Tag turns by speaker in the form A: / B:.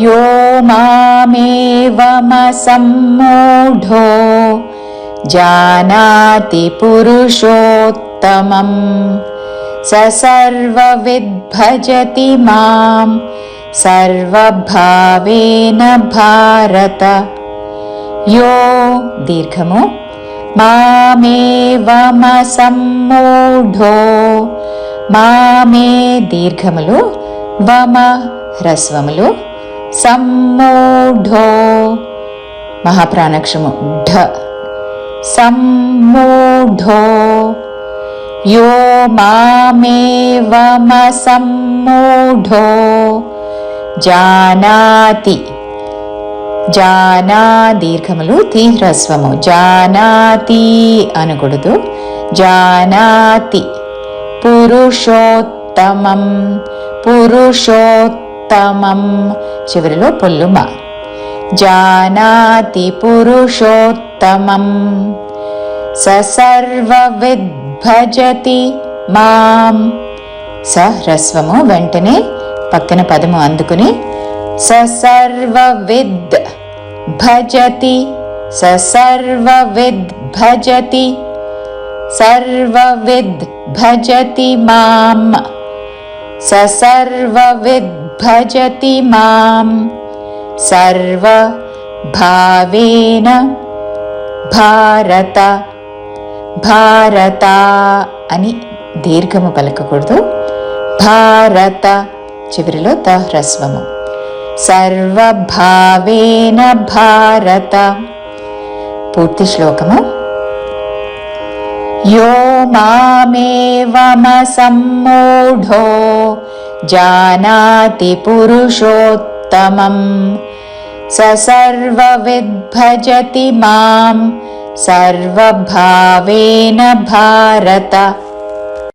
A: यो मामेवमसम्मूढो जानाति पुरुषोत्तमम् स सर्वविद्भजति मां सर्वभावेन भारत यो దీర్ఘము మామేవమసమ్మూఢో మామే దీర్ఘములు వమ హ్రస్వములు సమ్మూఢో మహాప్రాణక్షము ఢ సమ్మూఢో यो मामेवमसम्मूढो జానాతి జానా దీర్ఘములు తీ హ్రస్వము జానాతి అనకూడదు జానాతి పురుషోత్తమం పురుషోత్తమం చివరిలో పొల్లుమ. జానాతి పురుషోత్తమం. స సర్వవిద్భజతి మాం. స హ్రస్వము వెంటనే పక్కన పదము అందుకుని స సర్వవిద్ భజతి స సర్వవిద్ భజతి సర్వవిద్ భజతి మాం. స సర్వవిద్ భజతి మాం సర్వ భావేన భారత భారత అని దీర్ఘము పలకకూడదు భారత చివరిలో త హ్రస్వము సర్వభావేన భారత పూర్తి శ్లోకము यो मामेवमसम्मूढो जानाति पुरुषोत्तमम्। स सर्वविद्भजति मां सर्वभावेन भारत